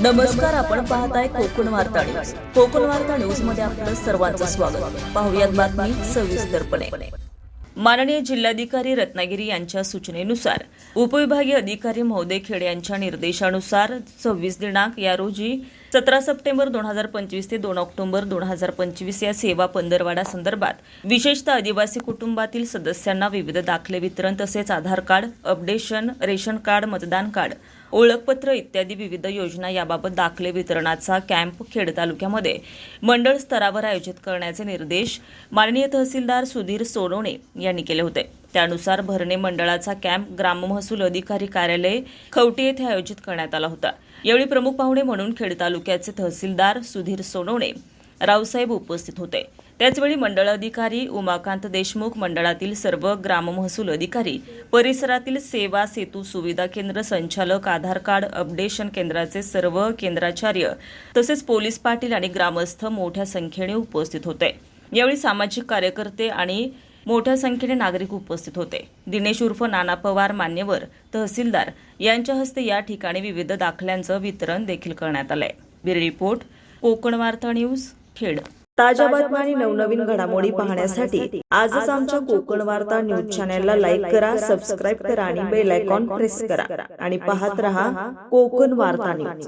नमस्कार आपण पाहताय कोकण वार्ता न्यूज. कोकण वार्ता न्यूजमध्ये आपलं सर्वांचं स्वागत. पाहुयात बातमी सविस्तरपणे माननीय जिल्हाधिकारी रत्नागिरी यांच्या सूचनेनुसार उपविभागीय अधिकारी महोदय खेडे यांच्या निर्देशानुसार सव्वीस दिनांक या रोजी सतरा सप्टेंबर दोन हजार पंचवीस ते दोन ऑक्टोबर दोन हजार पंचवीस या सेवा पंधरवाडा संदर्भात विशेषतः आदिवासी कुटुंबातील सदस्यांना विविध दाखले वितरण तसेच Aadhaar card updation ration card मतदान कार्ड ओळखपत्र इत्यादी विविध योजना याबाबत दाखले वितरणाचा कॅम्प खेड तालुक्यामध्ये मंडळ स्तरावर आयोजित करण्याचे निर्देश माननीय तहसीलदार सुधीर सोनवणे यांनी केले होते. त्यानुसार भरणे मंडळाचा कॅम्प ग्राममहसूल अधिकारी कार्यालय खवटी येथे आयोजित करण्यात आला होता. यावेळी प्रमुख पाहुणे म्हणून खेड तालुक्याचे तहसीलदार सुधीर सोनवणे रावसाहेब उपस्थित होते. त्याचवेळी मंडळ अधिकारी उमाकांत देशमुख मंडळातील सर्व ग्राममहसूल अधिकारी परिसरातील सेवा सेतू सुविधा केंद्र संचालक आधार कार्ड अपडेशन केंद्राचे सर्व केंद्राचार्य तसेच पोलीस पाटील आणि ग्रामस्थ मोठ्या संख्येने उपस्थित होते. यावेळी सामाजिक कार्यकर्ते आणि मोठ्या संख्येने नागरिक उपस्थित होते. दिनेश उर्फ नाना पवार मान्यवर तहसीलदार यांच्या हस्ते या ठिकाणी विविध दाखल्यांचं वितरण देखील करण्यात आलंय. रिपोर्ट कोकण वार्ता न्यूज खेड. ताज्या बातम्या आणि नवनवीन घडामोडी पाहण्यासाठी आजच आमच्या कोकण वार्ता न्यूज चॅनेलला लाईक करा सबस्क्राईब करा आणि बेल आयकॉन प्रेस करा. आणि पाहत रहा कोकण वार्ता न्यूज.